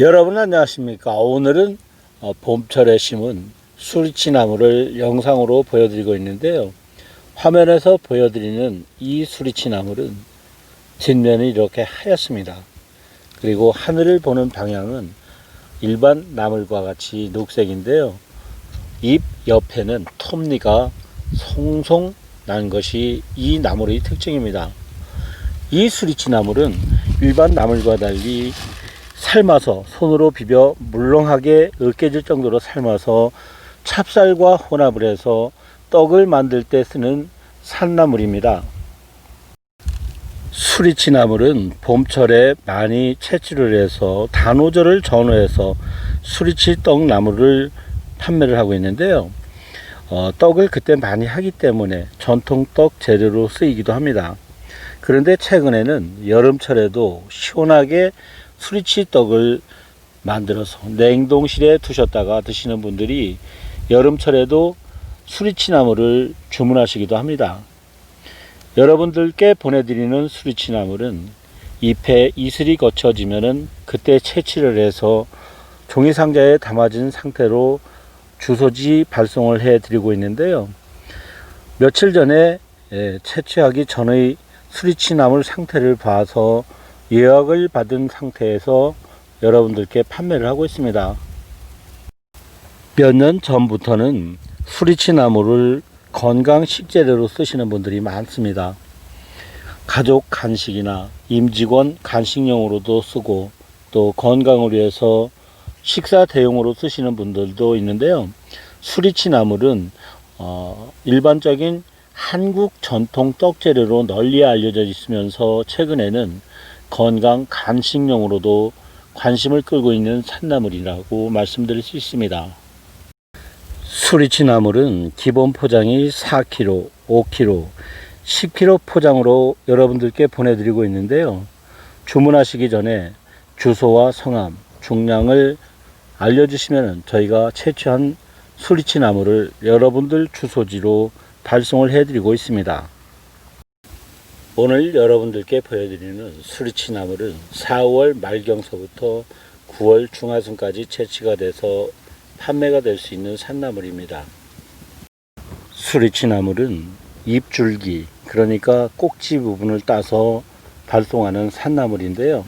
여러분 안녕하십니까? 오늘은 어, 봄철에 심은 수리치나무를 영상으로 보여드리고 있는데요. 화면에서 보여드리는 이 수리치나물은 뒷면이 이렇게 하얗습니다. 그리고 하늘을 보는 방향은 일반 나물과 같이 녹색인데요. 잎 옆에는 톱니가 송송 난 것이 이 나물의 특징입니다. 이 수리치나물은 일반 나물과 달리 삶아서 손으로 비벼 물렁하게 으깨질 정도로 삶아서 찹쌀과 혼합을 해서 떡을 만들 때 쓰는 산나물입니다. 수리치나물은 봄철에 많이 채취를 해서 단오절을 전후해서 수리치 떡나물을 판매를 하고 있는데요. 어, 떡을 그때 많이 하기 때문에 전통 떡 재료로 쓰이기도 합니다. 그런데 최근에는 여름철에도 시원하게 수리치 떡을 만들어서 냉동실에 두셨다가 드시는 분들이 여름철에도 수리치나물을 주문하시기도 합니다. 여러분들께 보내드리는 수리치나물은 잎에 이슬이 거쳐지면은 그때 채취를 해서 종이 상자에 담아진 상태로 주소지 발송을 해 드리고 있는데요. 며칠 전에 예, 채취하기 전의 수리치나물 상태를 봐서 예약을 받은 상태에서 여러분들께 판매를 하고 있습니다. 몇 년 전부터는 수리치 나무를 건강 식재료로 쓰시는 분들이 많습니다. 가족 간식이나 임직원 간식용으로도 쓰고 또 건강을 위해서 식사 대용으로 쓰시는 분들도 있는데요. 수리치 나물은 어, 일반적인 한국 전통 떡 재료로 널리 알려져 있으면서 최근에는 건강 간식용으로도 관심을 끌고 있는 산나물이라고 말씀드릴 수 있습니다. 수리치 나물은 기본 포장이 4kg, 5kg, 10kg 포장으로 여러분들께 보내드리고 있는데요. 주문하시기 전에 주소와 성함, 중량을 알려주시면 저희가 채취한 수리치 나물을 여러분들 주소지로 발송을 해드리고 있습니다. 오늘 여러분들께 보여드리는 수리치나물은 4월 말경서부터 9월 중하순까지 채취가 돼서 판매가 될 수 있는 산나물입니다. 수리치나물은 잎줄기, 그러니까 꼭지 부분을 따서 발송하는 산나물인데요.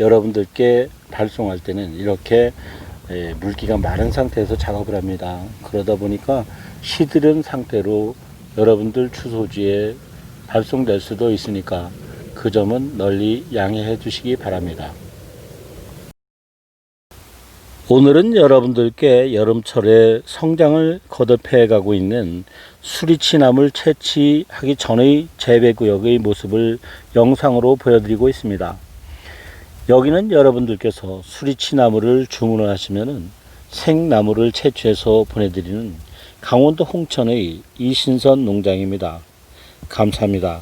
여러분들께 발송할 때는 이렇게 예, 물기가 마른 상태에서 작업을 합니다. 그러다 보니까 시들은 상태로 여러분들 주소지에 발송될 수도 있으니까 그 점은 널리 양해해 주시기 바랍니다. 오늘은 여러분들께 여름철에 성장을 거듭해 가고 있는 수리치나물 채취하기 전의 재배구역의 모습을 영상으로 보여드리고 있습니다. 여기는 여러분들께서 수리치나물을 주문을 하시면 생나물을 채취해서 보내드리는 강원도 홍천의 이신선 농장입니다. 감사합니다.